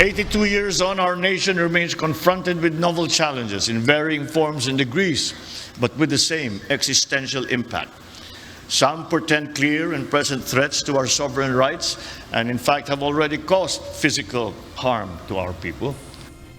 82 years on, our nation remains confronted with novel challenges in varying forms and degrees, but with the same existential impact. Some portend clear and present threats to our sovereign rights, and in fact have already caused physical harm to our people.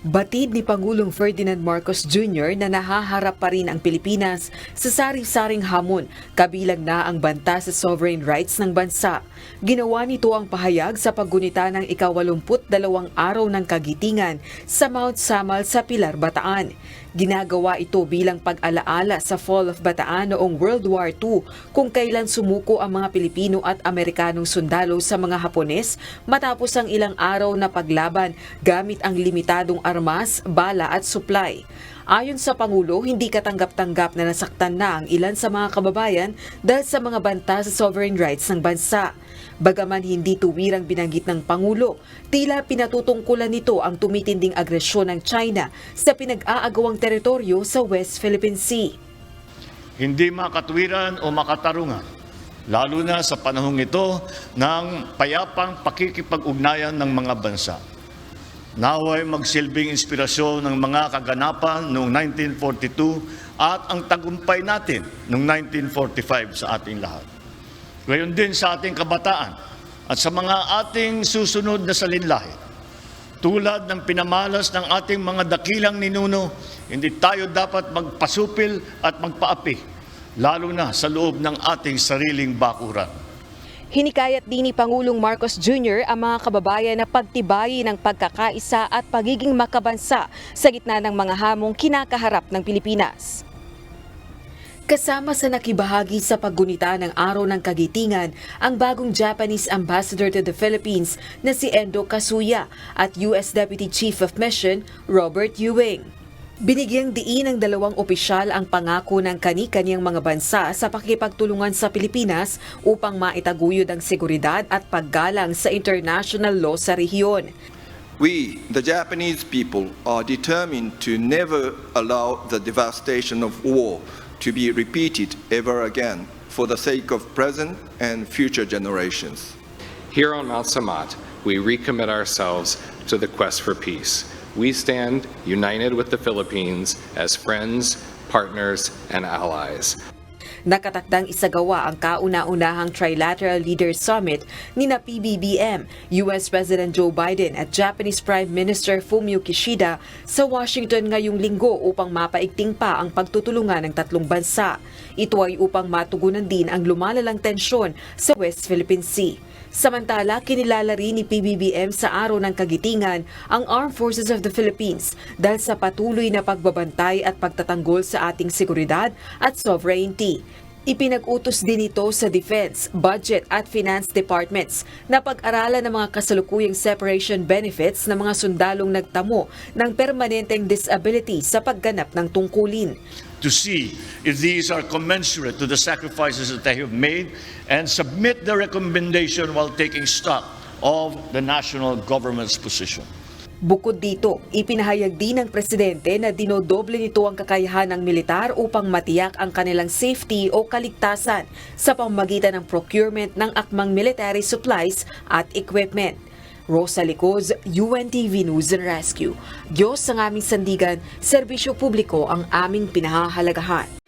Batid ni Pangulong Ferdinand Marcos Jr. na nahaharap pa rin ang Pilipinas sa sari-saring hamon, kabilang na ang banta sa sovereign rights ng bansa. Ginawa nito ang pahayag sa paggunita ng ikawalumput dalawang araw ng kagitingan sa Mount Samal sa Pilar, Bataan. Ginagawa ito bilang pag-alaala sa Fall of Bataan noong World War II kung kailan sumuko ang mga Pilipino at Amerikanong sundalo sa mga Hapones matapos ang ilang araw na paglaban gamit ang limitadong armas, bala at supply. Ayon sa Pangulo, hindi katanggap-tanggap na nasaktan na ang ilan sa mga kababayan dahil sa mga banta sa sovereign rights ng bansa. Bagaman hindi tuwirang binanggit ng Pangulo, tila pinatutungkulan nito ang tumitinding agresyon ng China sa pinag-aagawang teritoryo sa West Philippine Sea. Hindi makatwiran o makatarungan, lalo na sa panahong ito ng payapang pakikipag-ugnayan ng mga bansa. Naway magsilbing inspirasyon ng mga kaganapan noong 1942 at ang tagumpay natin noong 1945 sa ating lahat. Gayon din sa ating kabataan at sa mga ating susunod na salinlahi. Tulad ng pinamalas ng ating mga dakilang ninuno, hindi tayo dapat magpasupil at magpaapi, lalo na sa loob ng ating sariling bakuran. Hinikayat din ni Pangulong Marcos Jr. ang mga kababayan na pagtibayin ng pagkakaisa at pagiging makabansa sa gitna ng mga hamong kinakaharap ng Pilipinas. Kasama sa nakibahagi sa paggunita ng Araw ng Kagitingan ang bagong Japanese Ambassador to the Philippines na si Endo Kasuya at US Deputy Chief of Mission Robert Ewing. Binigyang diin ng dalawang opisyal ang pangako ng kani-kaniyang mga bansa sa pakikipagtulungan sa Pilipinas upang maitaguyod ang seguridad at paggalang sa international law sa rehiyon. We, the Japanese people, are determined to never allow the devastation of war to be repeated ever again for the sake of present and future generations. Here on Mount Samat, we recommit ourselves to the quest for peace. We stand united with the Philippines as friends, partners, and allies. Nakatakdang isagawa ang kauna-unahang Trilateral Leaders Summit ni na PBBM, US President Joe Biden at Japanese Prime Minister Fumio Kishida sa Washington ngayong linggo upang mapaigting pa ang pagtutulungan ng tatlong bansa. Ito ay upang matugunan din ang lumalalang tensyon sa West Philippine Sea. Samantala, kinilala rin ni PBBM sa araw ng kagitingan ang Armed Forces of the Philippines dahil sa patuloy na pagbabantay at pagtatanggol sa ating seguridad at sovereignty. Ipinag-utos din ito sa Defense, Budget at Finance Departments na pag-aralan ng mga kasalukuyang separation benefits ng mga sundalong nagtamo ng permanenteng disability sa pagganap ng tungkulin. to see if these are commensurate to the sacrifices that they have made and submit their recommendation while taking stock of the national government's position. Bukod dito, ipinahayag din ng presidente na dinodoble nito ang kakayahan ng militar upang matiyak ang kanilang safety o kaligtasan sa pamamagitan ng procurement ng akmang military supplies at equipment. Rosa Licoz, UNTV News and Rescue. Diyos ang aming sandigan, serbisyo publiko ang aming pinahahalagahan.